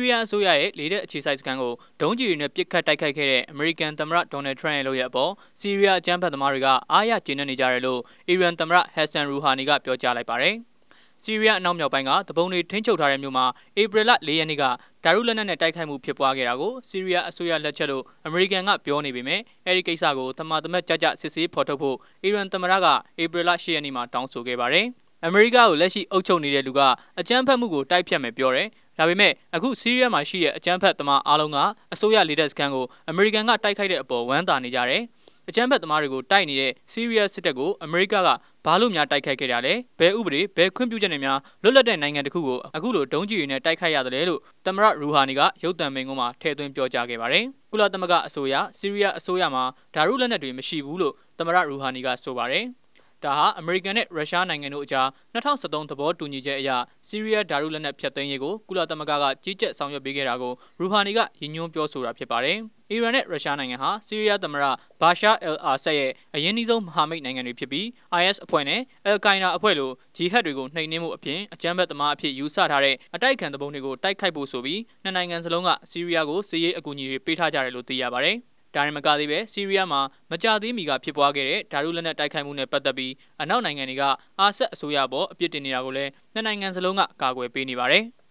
ရီးယားအစိုးရရဲ့လေတဲ့အခြေစိုက်စခန်းကိုဒုံးကျည်တွေနဲ့ပစ်ခတ်တိုက်ခိုက်ခဲ့တဲ့အမေရိကန်သမ္မတဒေါ်နယ်ထရန့်ရဲ့လုပ်ရအပေါ်ဆီးရီးယားအကြမ်းဖက်သမားတွေကအားရကျေနပ်နေကြတယ်လို့အီရန်သမ္မတဟက်ဆန်ရူဟာနီကပြောကြားလိုက်ပါတယ်။ဆီးရီးယားအနောက်မြောက်ပိုင်းကတပုံတွေထိန်းချုပ်ထားတဲ့မြို့မှာဧပြီလ၄ရက်နေ့ကဒါရုလက်နက်နဲ့တိုက်ခိုက်မှုဖြစ်ပွားခဲ့တာကိုဆီးရီးယားအစိုးရလက်ချက်လို့အမေရိကန်ကပြောနေပေမဲ့အဲဒီကိစ္စကိုတမန်တမတ်ကြကြစစ်ဆေးဖော်ထုတ်ဖို့အီရန်သမ္မတကဧပြီလ၈ရက်နေ့မှာတောင်းဆိုခဲ့ပါတယ်။အမေရိကကိုလက်ရှိအုပ်ချုပ်နေတဲ့လူကအကြမ်းဖက်မှုကိုတိုက်ဖြတ်မယ်ပြောတယ်။ ဒါပေမဲ့အခုစီးရီးယားမှာရှိတဲ့အကြမ်းဖက်သမားအားလုံးကအစိုးရလေတပ်စခန်းကိုအမေရိကန်ကတိုက်ခိုက်တဲ့အပေါ်ဝမ်းသာနေကြတယ်။အကြမ်းဖက်သမားတွေကိုတိုက်နေတဲ့စီးရီးယားစစ်တပ်ကိုအမေရိကကဘာလို့များတိုက်ခိုက်ခဲ့ကြလဲဘယ်ဥပဒေဘယ်ခွင့်ပြုချက်နဲ့များလွတ်လပ်တဲ့နိုင်ငံတစ်ခုကိုအခုလိုဒုံးကျည်တွေနဲ့တိုက်ခိုက်ရတယ်လို့တမရရူဟာနီကရုတ်တံမင်းကုန်းမှာထည့်သွင်းပြောကြားခဲ့ပါတယ်။ကုလသမဂ္ဂအစိုးရစီးရီးယားအစိုးရမှာဓာရုလက်နက်တွေမရှိဘူးလို့တမရရူဟာနီကဆိုပါတယ်။ ဒါဟာအမေရိကန်နဲ့ရုရှားနိုင်ငံတို့အကြား2013သဘောတူညီချက်အရဆီးရီးယားဓာတုလက်နက်ဖျက်သိမ်းရေးကိုကုလသမဂ္ဂကကြီးကြပ်ဆောင်ရွက်ပေးခဲ့တာကိုရူဟာနီကရည်ညွှန်းပြောဆိုတာဖြစ်ပါတယ်။အီရန်နဲ့ရုရှားနိုင်ငံဟာဆီးရီးယားသမ္မတဘာရှာအယ်အာဆတ်ရဲ့အရင်းနှီးဆုံးမဟာမိတ်နိုင်ငံတွေဖြစ်ပြီး IS အဖွဲ့နဲ့အယ်ကိုင်နာအဖွဲ့လိုဂျီဟက်တွေကိုနှိမ်နင်းမှုအပြင်အကြမ်းဖက်သမားအဖြစ်ယူဆထားတဲ့အတိုက်ခံတပုံတွေကိုတိုက်ခိုက်ဖို့ဆိုပြီးနှစ်နိုင်ငံစလုံးကဆီးရီးယားကိုစစ်ရေးအကူအညီတွေပေးထားကြတယ်လို့သိရပါတယ်။ ဒါရင်မကသေးပဲဆီးရီးယားမှာမကြသေးမီကဖြစ်ပွားခဲ့တဲ့ဓာတုလက်နက်တိုက်ခိုက်မှုနဲ့ပတ်သက်ပြီးအနောက်နိုင်ငံတွေကအာဆက်အစိုးရပေါ်အပြစ်တင်နေတာကိုလည်းနှစ်နိုင်ငံစလုံးကကာကွယ်ပေးနေပါတယ်။